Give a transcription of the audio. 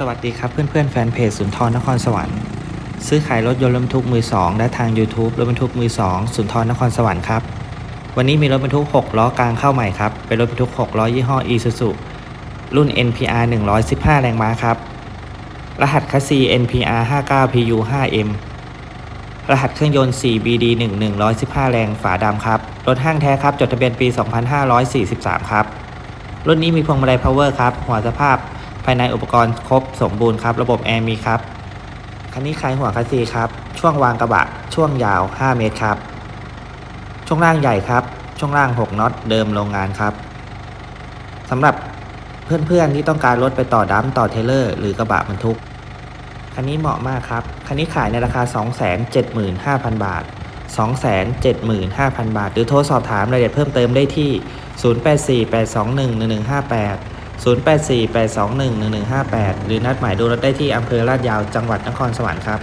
สวัสดีครับเพื่อนๆแฟนเพจสุนทรนครสวรรค์ ซื้อขายรถยนต์รถบรรทุกมือ2และทาง YouTube รถบรรทุกมือ2สุนทรนครสวรรค์ครับ วันนี้มีรถบรรทุก 6 ล้อกลางเข้าใหม่ครับ เป็นรถบรรทุก 6 ล้อยี่ห้อ Isuzu รุ่น NPR 115 แรงม้าครับ รหัสคัสซี NPR 59 PU 5M รหัสเครื่องยนต์ 4BD 1 115 แรงฝาดำครับ รถห้างแท้ครับ จดทะเบียนปี 2543 ครับ รุ่นนี้มีพวงมาลัย power ครับ หัวสภาพ ภายในอุปกรณ์ครบสมบูรณ์ครับระบบแอร์มีครับคันนี้คลายหัวคัสซีครับช่วงวางกระบะ ช่วงยาว 5 เมตรครับ ช่วงล่างใหญ่ครับ ช่วงล่าง 6น็อตเดิมโรงงานครับสำหรับเพื่อนๆที่ต้องการรถไปต่อดัมต่อเทเลอร์ หรือกระบะบรรทุกคันนี้เหมาะมากครับคันนี้ขายในราคา 275,000 บาท 275,000 บาท หรือโทรสอบถามรายละเอียดเพิ่มเติมได้ที่ 0848211158 0848211158 หรือนัดหมายดูรถได้ที่อำเภอลาดยาวจังหวัดนครสวรรค์ครับ